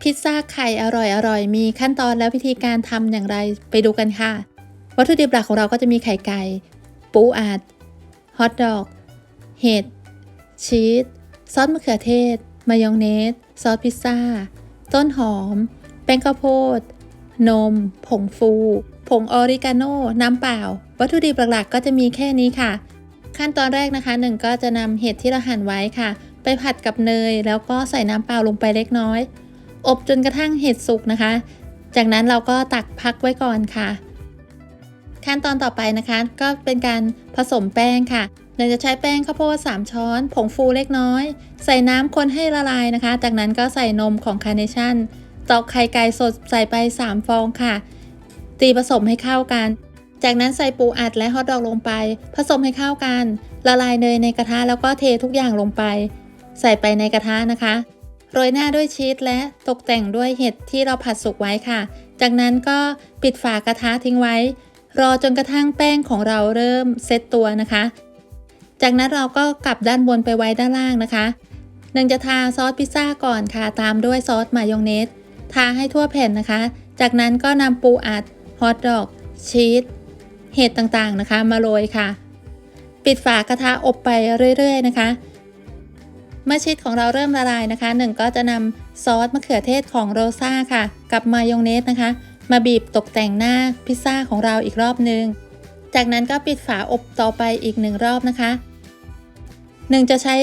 พิซซ่าไข่อร่อยอร่อยมีขั้นตอนและวิธีการทำอย่างไรไปดูกันค่ะ วัตถุดิบหลักของเราก็จะมีไข่ไก่ ปูอัดฮอทดอก เห็ด ชีส ซอสมะเขือเทศ มายองเนส ซอสพิซซ่า ต้นหอม แป้งข้าวโพด นม ผงฟู ผงออริกาโน่ น้ำเปล่า วัตถุดิบหลักๆ ก็จะมีแค่นี้ค่ะ ขั้นตอนแรกนะคะหนึ่งก็จะนำเห็ดที่เราหั่นไว้ค่ะ ไปผัดกับเนย แล้วก็ใส่น้ำเปล่าลงไปเล็กน้อย อบจนกระทั่งเห็ดสุกนะคะ จากนั้นเราก็ตักพักไว้ก่อนค่ะ ขั้นตอนต่อไปนะคะ ก็เป็นการผสมแป้งค่ะหนึ่งจะใช้แป้งข้าวโพด3ช้อน ผงฟูเล็กน้อย ใส่น้ำคนให้ละลายนะคะ จากนั้นก็ใส่นมของคาร์เนชั่นตอกไข่ไก่สดใส่ไป 3 ฟองค่ะ ตีผสมให้เข้ากัน จากนั้นใส่ปูอัดและฮอทดอกลงไป ผสมให้เข้ากัน ละลายเนยในกระทะแล้วก็เททุกอย่างลงไป ใส่ไปในกระทะนะคะ โรยหน้าด้วยชีสและตกแต่งด้วยเห็ดที่เราผัดสุกไว้ค่ะ จากนั้นก็ปิดฝากระทะทิ้งไว้ รอจนกระทั่งแป้งของเราเริ่มเซตตัวนะคะ จากนั้นเราก็กลับด้านบนไปไว้ด้านล่างนะคะหนึ่งจะทาซอสพิซซ่าก่อนค่ะ ตามด้วยซอสมายองเนส ทาให้ทั่วแผ่นนะคะ จากนั้นก็นำปูอัดฮอทดอกชีสเห็ดต่างๆนะคะ มาโรยค่ะ ปิดฝากระทะอบไปเรื่อยๆนะคะ เมื่อชีสของเราเริ่มละลายนะคะหนึ่งก็จะนำซอสมะเขือเทศของโรซ่าค่ะ กับมายองเนสนะคะ มาบีบตกแต่งหน้าพิซซ่าของเราอีกรอบนึง จากนั้นก็ปิดฝาอบต่อไปอีกหนึ่งรอบนะคะหนึ่งจะใช้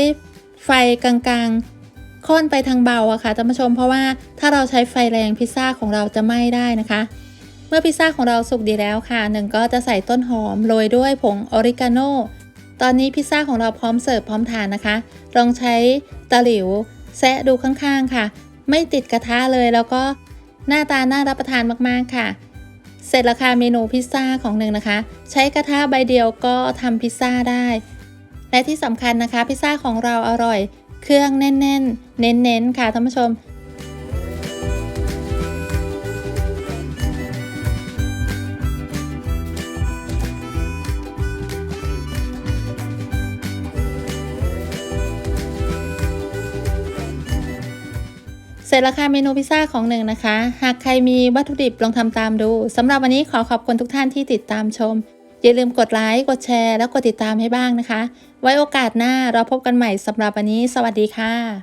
ไฟกลางๆ ค่อนไปทางเบาอะค่ะท่านผู้ชมเพราะว่าถ้าเราใช้ไฟแรงพิซซ่าของเราจะไหม้ได้นะคะ เมื่อพิซซ่าของเราสุกดีแล้วค่ะหนึ่งก็จะใส่ต้นหอมโรยด้วยผงออริกาโน ตอนนี้พิซซ่าของเราพร้อมเสิร์ฟพร้อมทานนะคะ ลองใช้ตะหลิวแซะดูข้างๆค่ะ ไม่ติดกระทะเลยแล้วก็หน้าตาน่ารับประทานมากๆค่ะ เสร็จแล้วค่ะเมนูพิซซ่าของหนึ่งนะคะ ใช้กระทะใบเดียวก็ทำพิซซ่าได้ และที่สำคัญนะคะ พิซซ่าของเราอร่อย เครื่องแน่นๆ เน้นๆค่ะท่านผู้ชม เสร็จราคาเมนูพิซซ่าของหนึ่งนะคะ หากใครมีวัตถุดิบลองทำตามดูสำหรับวันนี้ขอขอบคุณทุกท่านที่ติดตามชม อย่าลืมกดไลค์กดแชร์แล้วกดติดตามให้บ้างนะคะ ไว้โอกาสหน้าเราพบกันใหม่สำหรับวันนี้ สวัสดีค่ะ